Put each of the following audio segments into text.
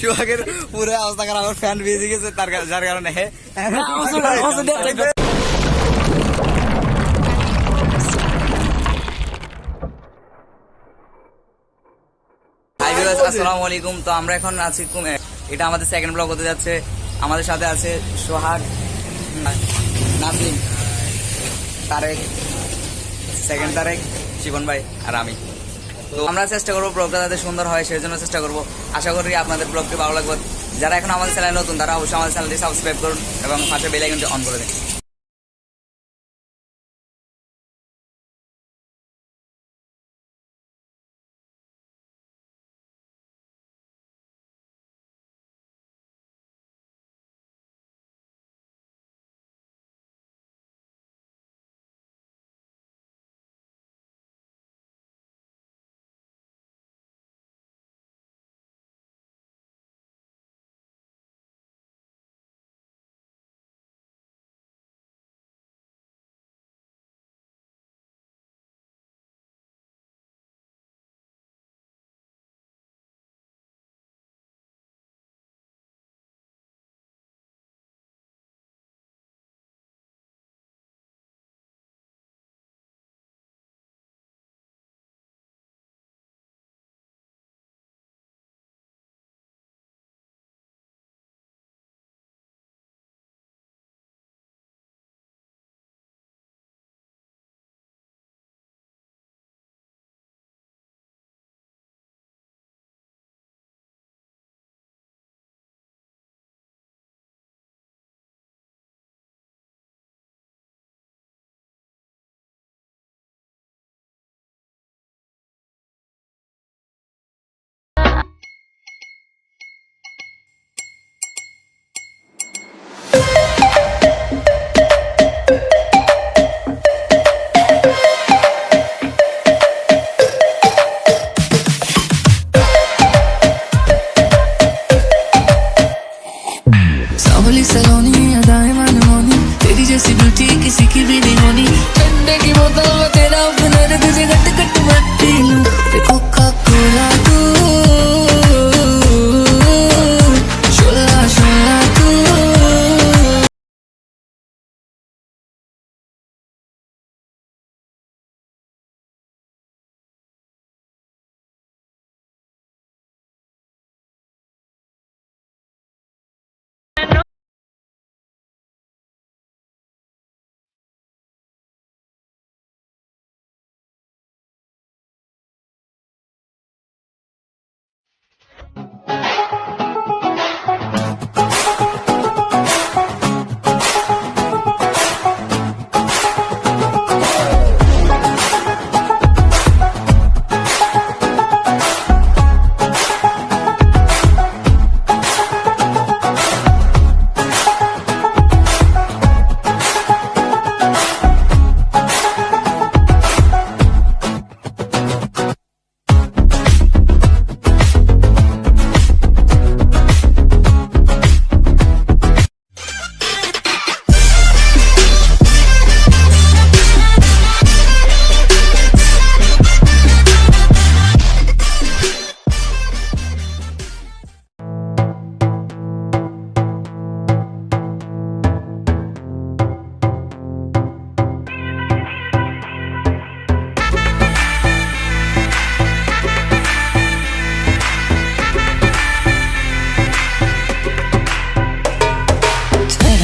সোহাগের পুরো অবস্থা খারাপ আমার ফ্যান বেজে গেছে তার যার কারণে আসসালামু আলাইকুম। তো আমরা এখন আছি এটা আমাদের সেকেন্ড ব্লগ হতে যাচ্ছে। আমাদের সাথে আছে সোহাগ নাসিম তারেক। সেকেন্ড তারেক, শিবন ভাই আর আমি। তো আমরা চেষ্টা করব ব্লগটা যাতে সুন্দর হয়, সেই জন্য চেষ্টা করব। আশা করি আপনাদের ব্লগটি ভালো লাগবে। যারা এখন আমাদের চ্যানেল নতুন, তারা অবশ্যই আমাদের চ্যানেলটি সাবস্ক্রাইব করুন এবং পাশে বেলাইকনটি অন করে দিন। सांवली सलोनी अदाएं मनमोनी तेरी जैसी ब्यूटी किसी की भी नहीं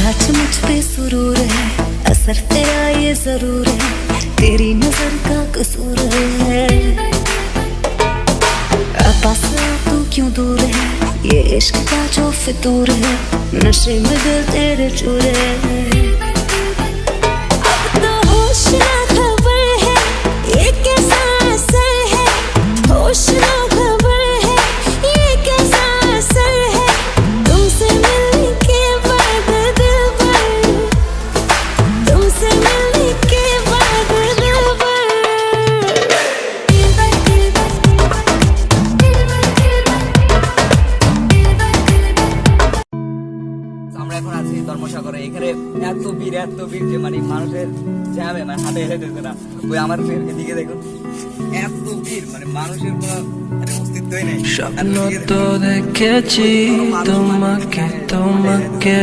चढ़ा मुझ पे सुरूर है, असर तेरा ये ज़रूर है, तेरी नज़र का कसूर है। पास तू क्यों दूर है? ये इश्क का जो फितूर है, नशे में दिल तेरे चूर है। अब तो होश ना ওই আমার এদিকে দেখুন এত ভিড় মানে মানুষের কোনো মানে অস্তিত্বই নেই স্বপ্ন তো দেখেছি তোমাকে তোমাকে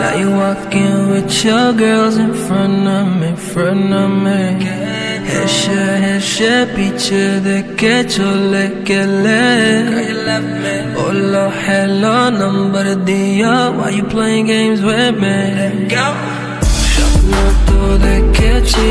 Now you walking with your girls in front of me, front of me হেসে হেসে পিছে দেখে চলে গেলে বললো hello number দিয়া Why you playing games with me? স্বপ্ন তো দেখেছি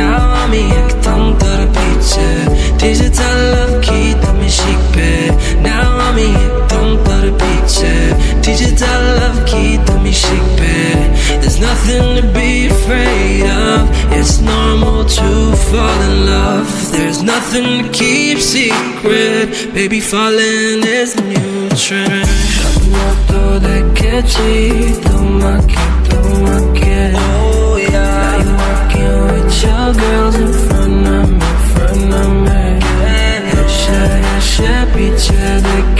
now I'm a yaktam tar piche Digital love ki tam shikpe Now I'm a yaktam tar piche Digital love ki tam shikpe There's nothing to be afraid of. It's normal to fall in love. There's nothing to keep secret. Baby falling is a new trend girls in front of me, front of me. Headshot, headshot, each other.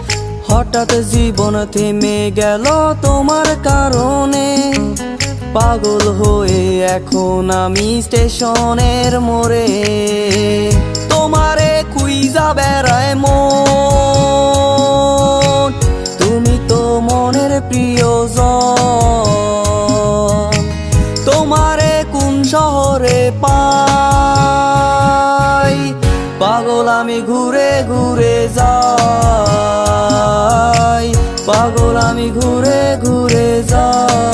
হঠাৎ জীবন থেমে গেল তোমার কারণে। পাগল হয়ে এখন আমি স্টেশনের মোড়ে। তোমারে কুইজা বেড়ায় মন। তুমি তো মনের প্রিয়জন। তোমারে কোন শহরে পাই? পাগল আমি ঘুরে ঘুরে যাই। পাগল আমি ঘুরে ঘুরে যাই।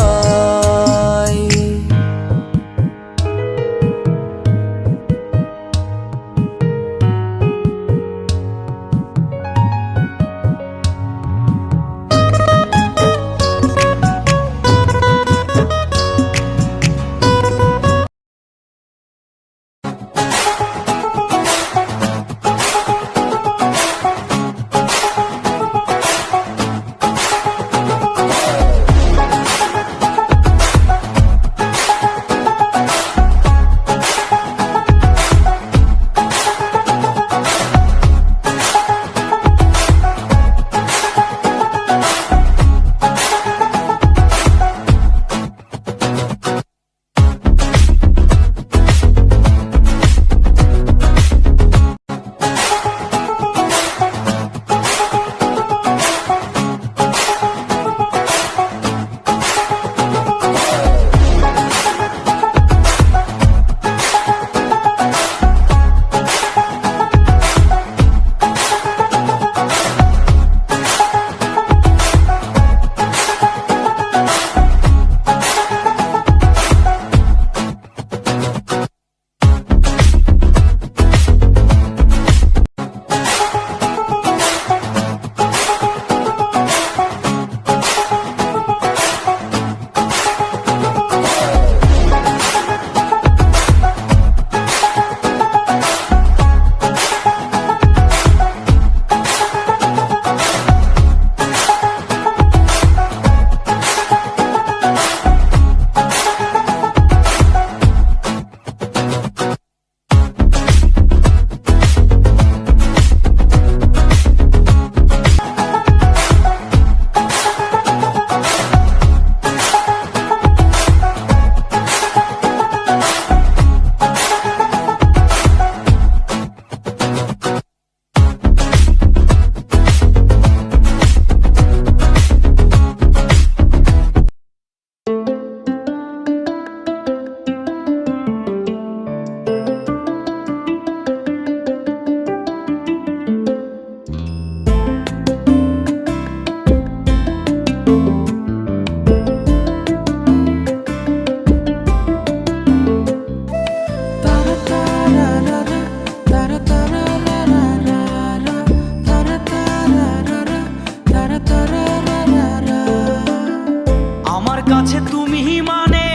কাছে তুমি মানে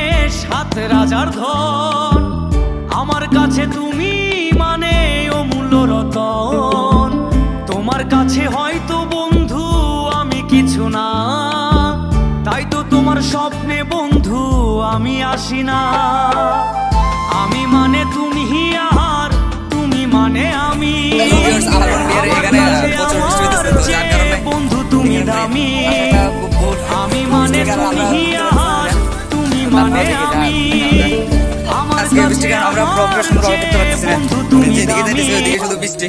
সাত রাজার ধন। আমার কাছে তুমি মানে অমূল্য রতন তোমার কাছে হয়তো বন্ধু আমি কিছু না। তাই তো তোমার স্বপ্নে বন্ধু আমি আসি না। আমি মানে তুমি আর তুমি মানে আমি। Hello আজকে বৃষ্টির কারণে আমরা ব্লগটা সুন্দরভাবে করতে পারতেছি না যেদিকে যেতেছি ওইদিকে শুধু বৃষ্টি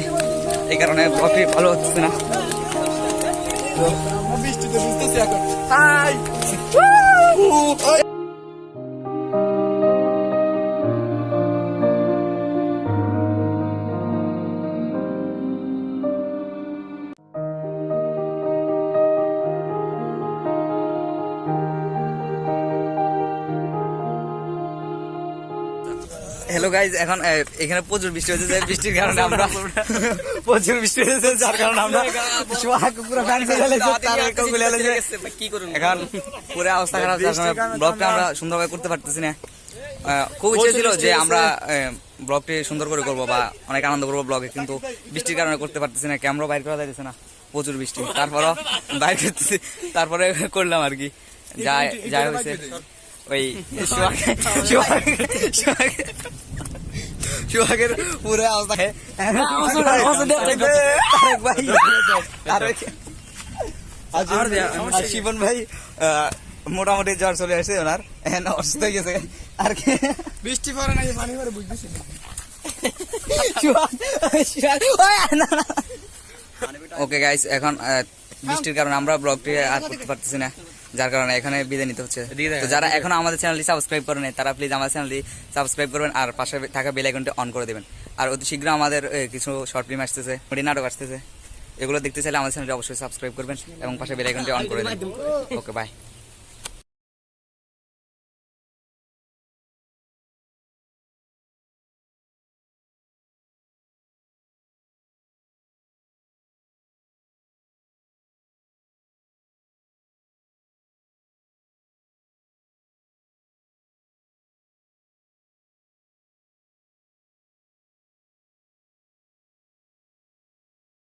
এই কারণে ব্লগটি ভালো হচ্ছে না হ্যালো গাইজ এখন এখানে প্রচুর বৃষ্টি হচ্ছে বৃষ্টির কারণে আমরা প্রচুর বৃষ্টি হচ্ছে যার কারণে আমরা পুরো ফ্যান খুলে লেগেছে এখন পুরো অবস্থা খারাপ যার কারণে ব্লগটা আমরা সুন্দরভাবে করতে পারতেছি না। খুব ইচ্ছে ছিল যে আমরা ব্লগটি সুন্দর করে করব বা অনেক আনন্দ করব ব্লগে কিন্তু বৃষ্টির কারণে করতে পারতেছি না ক্যামেরা বাইর করা যাইতেছে না প্রচুর বৃষ্টি। তারপরও বাইর করতেছি তারপরে করলাম আর কি। যা যা হয়েছে। ওই সোহাগ সোহাগ সোহাগ সোহাগের পুরো অবস্থা আর শিবন ভাই মোটামুটি জ্বর চলে আসছে ওনার এখন অসুস্থ হয়ে গেছে আর কি বৃষ্টি পড়ে নাকি পানি পরে বুঝতেছি ওকে গাইস এখন আহ, বৃষ্টির কারণে আমরা ব্লগটি আর করতে পারতেছি না যার কারণে এখানে বিদায় নিতে হচ্ছে। তো যারা এখন আমাদের চ্যানেলটি সাবস্ক্রাইব করেন নাই, তারা প্লিজ আমাদের চ্যানেলটি সাবস্ক্রাইব করবেন আর পাশে থাকা বেল আইকনটি অন করে দেবেন। আর অতি শীঘ্র আমাদের কিছু শর্ট ফিল্ম আসতেছে নাটক আসতেছে। এগুলো দেখতে চাইলে আমাদের চ্যানেলটি অবশ্যই সাবস্ক্রাইব করবেন এবং পাশে বেল আইকনটি অন করে দেবেন। Okay bye